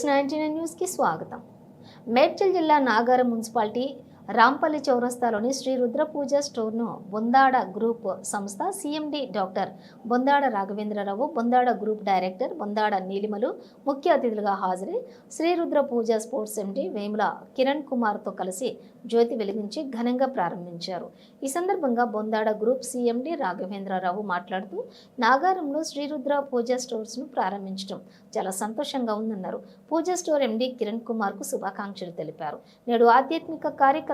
Yes ninety nine న్యూస్కి స్వాగతం. మేడ్చల్ జిల్లా నాగారం మున్సిపాలిటీ రాంపల్లి చౌరస్తాలోని శ్రీ రుద్రపూజ స్టోర్ను బొందాడ గ్రూప్ సంస్థ CMD doctor Bondada Raghavendrarao Bondada group director Bondada నీలిమలు ముఖ్య అతిథులుగా హాజరై శ్రీ రుద్రపూజ స్పోర్ట్స్ ఎండి వేముల కిరణ్ కుమార్తో కలిసి జ్యోతి వెలిగించి ఘనంగా ప్రారంభించారు. ఈ సందర్భంగా బొందాడ గ్రూప్ సిఎండి రాఘవేంద్రరావు మాట్లాడుతూ నాగారంలో శ్రీరుద్ర పూజ స్టోర్స్ను ప్రారంభించడం చాలా సంతోషంగా ఉందన్నారు. పూజ స్టోర్ ఎండి కిరణ్ కుమార్కు శుభాకాంక్షలు తెలిపారు. నేడు ఆధ్యాత్మిక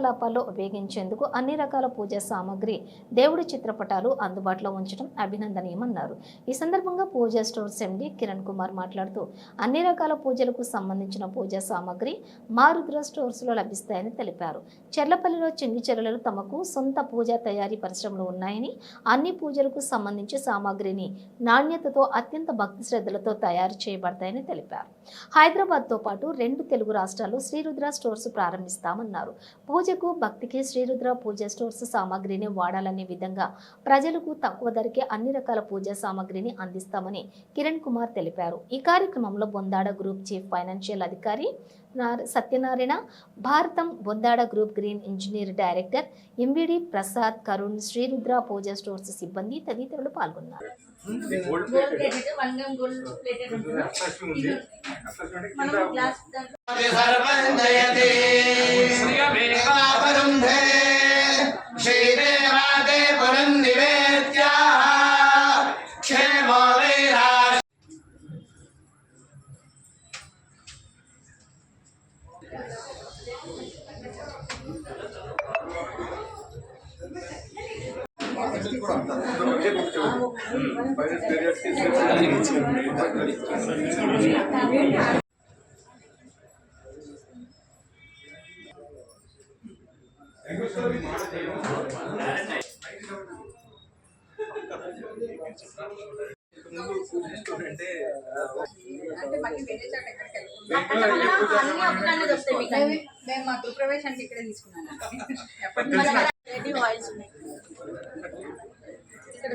కార్యకలాపాల్లో ఉపయోగించేందుకు అన్ని రకాల పూజా సామాగ్రి దేవుడి చిత్రపటాలు అందుబాటులో ఉంచడం అభినందనీయమన్నారు. ఈ సందర్భంగా పూజా స్టోర్స్ ఎండి కిరణ్ కుమార్ మాట్లాడుతూ అన్ని రకాల పూజలకు సంబంధించిన పూజా సామాగ్రి మారుద్ర స్టోర్స్లో లభిస్తాయని తెలిపారు. చెర్లపల్లిలో చెంగి చెరలలో తమకు సొంత పూజా తయారీ పరిశ్రమలు ఉన్నాయని అన్ని పూజలకు సంబంధించి సామాగ్రిని నాణ్యతతో అత్యంత భక్తి శ్రద్ధలతో తయారు చేయబడతాయని తెలిపారు. హైదరాబాద్తో పాటు రెండు తెలుగు రాష్ట్రాల్లో శ్రీరుద్ర స్టోర్స్ ప్రారంభిస్తామన్నారు. పూజకు భక్తికి శ్రీరుద్ర పూజ స్టోర్స్ సామాగ్రిని వాడాలనే విధంగా ప్రజలకు తక్కువ ధరకే అన్ని రకాల పూజా సామాగ్రిని అందిస్తామని కిరణ్ కుమార్ తెలిపారు. ఈ కార్యక్రమంలో బొందాడ గ్రూప్ చీఫ్ ఫైనాన్షియల్ అధికారి Satyanarayana Bharatam Bondada group green engineer director MVD Prasad Karun Srirudra Puja stores సిబ్బంది తదితరులు పాల్గొన్నారు. గోల్డ్ అంటే మళ్ళీ వేరే చోట ఎక్కడికి వెళ్ళకుండా అన్ని ఒకదాన్ని దొరుకుతాయి మీకు అన్ని. మేము మా గృహప్రవేశానికి ఇక్కడే తీసుకున్నాను ఎప్పటి మన నుంచి దగ్గర రెడీ ఆయిల్స్ ఉన్నాయి ఇక్కడ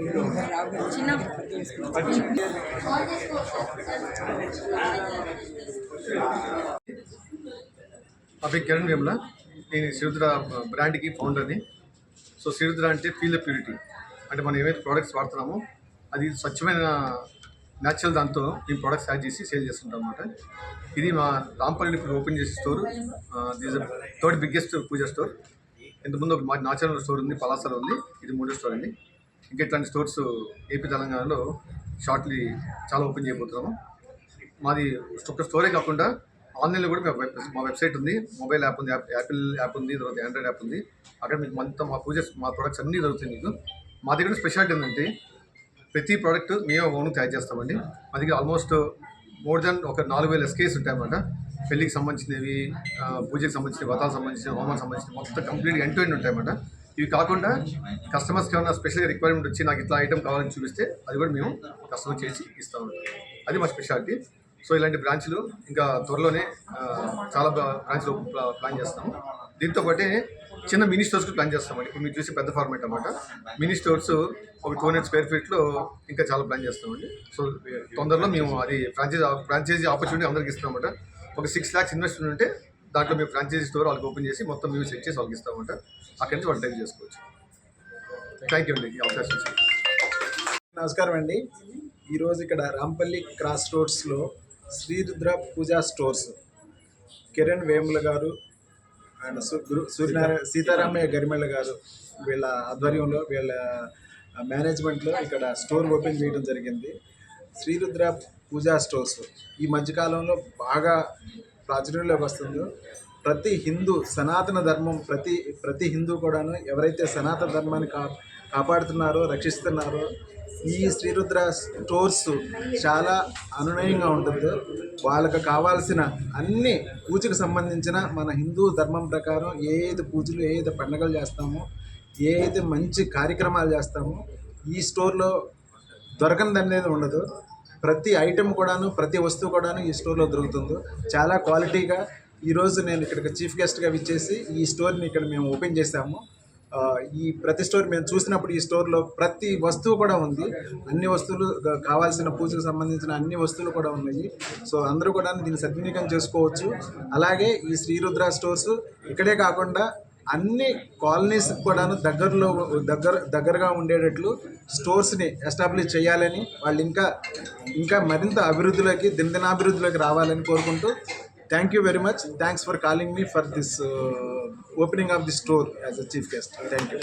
చిన్న నా పేరు కిరణ్ వేముల. నేను శ్రీరుద్ర బ్రాండ్కి ఫౌండర్ని. సో శ్రీరుద్ర అంటే ఫీల్ ద ప్యూరిటీ. అంటే మనం ఏవైతే ప్రోడక్ట్స్ వాడుతున్నామో అది స్వచ్ఛమైన న్యాచురల్ దాంతో ఈ ప్రోడక్ట్స్ యాడ్ చేసి సేల్ చేస్తుంటాం అనమాట ఇది మా రాంపల్లి ఇప్పుడు ఓపెన్ చేసే store. This third biggest Puja store. ఇంతకుముందు ఒక మా నాచురల్ స్టోర్ ఉంది పలాసలో ఉంది. ఇది మూడో స్టోర్ అండి. ఇంకా ఇట్లాంటి స్టోర్స్ ఏపీ తెలంగాణలో షార్ట్లీ చాలా ఓపెన్ చేయబోతున్నాము. మాది ఒక్క స్టోరే కాకుండా ఆన్లైన్లో కూడా మా వెబ్ మా వెబ్సైట్ ఉంది మొబైల్ యాప్ ఉంది యాపిల్ యాప్ ఉంది తర్వాత ఆండ్రాయిడ్ యాప్ ఉంది. అక్కడ మీకు మొత్తం మా పూజ మా ప్రొడక్ట్స్ అన్నీ దొరుకుతాయి మీకు. మా దగ్గర స్పెషాలిటీ ఏంటంటే ప్రతి ప్రోడక్ట్ మేము ఓన్ తయారు చేస్తామండి. మా దగ్గర ఆల్మోస్ట్ మోర్ దెన్ ఒక నాలుగు వేల ఎస్కేస్ ఉంటాయన్నమాట. పెళ్ళికి సంబంధించినవి పూజకి సంబంధించిన వ్రతాలకు సంబంధించిన హోమానికి సంబంధించిన మొత్తం కంప్లీట్గా ఎంటో ఎండ్ ఉంటాయన్నమాట. ఇవి కాకుండా కస్టమర్స్కి ఏమైనా స్పెషల్గా రిక్వైర్మెంట్ వచ్చి నాకు ఇట్లా ఐటమ్ కావాలని చూపిస్తే అది కూడా మేము కస్టమర్ చేసి ఇస్తాము అది మా స్పెషాలిటీ సో ఇలాంటి బ్రాంచ్లు ఇంకా త్వరలోనే చాలా బ్రాంచ్లు ప్లాన్ చేస్తాము. దీంతో పాటే చిన్న మినీ స్టోర్స్ ప్లాన్ చేస్తామండి. ఇప్పుడు మీరు చూసి పెద్ద ఫార్మేట్ అనమాట మినీ స్టోర్స్ ఒక టూ హండ్రెడ్ స్క్వేర్ ఫీట్లో ఇంకా చాలా ప్లాన్ చేస్తామండి. సో తొందరలో మేము అది ఫ్రాంచైజ్ ఫ్రాంచైజీ ఆపర్చునిటీ అందరికి ఇస్తామన్నమాట ఒక సిక్స్ ల్యాక్స్ ఇన్వెస్ట్మెంట్ ఉంటే దాంట్లో మేము ఫ్రాంచైజీ స్టోర్ వాళ్ళకి ఓపెన్ చేసి మొత్తం మేము సెట్ చేసి వాళ్ళకి ఇస్తామంట అక్కడి నుంచి వాళ్ళు టైప్ చేసుకోవచ్చు. థ్యాంక్ యూ అండి. ఈ అవకాశం నమస్కారం అండి. ఈరోజు ఇక్కడ రాంపల్లి క్రాస్ రోడ్స్లో శ్రీరుద్ర పూజా స్టోర్స్. కిరణ్ వేముల గారు అండ్ గురు సూర్యనారాయణ సీతారామయ్య గరిమెళ్ళ గారు వీళ్ళ ఆధ్వర్యంలో వీళ్ళ మేనేజ్మెంట్లో ఇక్కడ స్టోర్ ఓపెన్ చేయడం జరిగింది. శ్రీరుద్ర పూజా స్టోర్స్. ఈ మధ్యకాలంలో బాగా ప్రాచుర్యంలోకి వస్తుందో ప్రతి హిందూ సనాతన ధర్మం ప్రతి ప్రతి హిందూ కూడాను ఎవరైతే సనాతన ధర్మాన్ని కా కాపాడుతున్నారో రక్షిస్తున్నారో ఈ శ్రీరుద్ర స్టోర్స్ చాలా అనునయంగా ఉంటుందో వాళ్ళకు కావాల్సిన అన్ని పూజకు సంబంధించిన మన హిందూ ధర్మం ప్రకారం ఏ ఏది పూజలు ఏ ఏది పండుగలు చేస్తామో ఏ అయితే మంచి కార్యక్రమాలు చేస్తామో ఈ స్టోర్లో దొరకనిది అనేది ఉండదు. ప్రతి ఐటెం కూడాను ప్రతి వస్తువు కూడాను ఈ స్టోర్లో దొరుకుతుంది. చాలా క్వాలిటీగా ఈరోజు నేను ఇక్కడికి చీఫ్ గెస్ట్గా విచ్చేసి ఈ స్టోర్ని ఇక్కడ మేము ఓపెన్ చేశాము ఈ ప్రతి స్టోర్ మేము చూసినప్పుడు ఈ స్టోర్లో ప్రతి వస్తువు కూడా ఉంది. అన్ని వస్తువులు కావాల్సిన పూజకు సంబంధించిన అన్ని వస్తువులు కూడా ఉన్నాయి. సో అందరూ కూడా దీన్ని సద్వినియోగం చేసుకోవచ్చు. అలాగే ఈ శ్రీరుద్ర స్టోర్స్ ఇక్కడే కాకుండా అన్ని కాలనీస్ కూడాను దగ్గరలో దగ్గర దగ్గరగా ఉండేటట్లు స్టోర్స్ని ఎస్టాబ్లిష్ చేయాలని వాళ్ళు ఇంకా ఇంకా మరింత అభివృద్ధిలోకి దినదినాభివృద్ధిలోకి రావాలని కోరుకుంటూ thank you very much thanks for calling me for this opening of the store as a chief guest thank you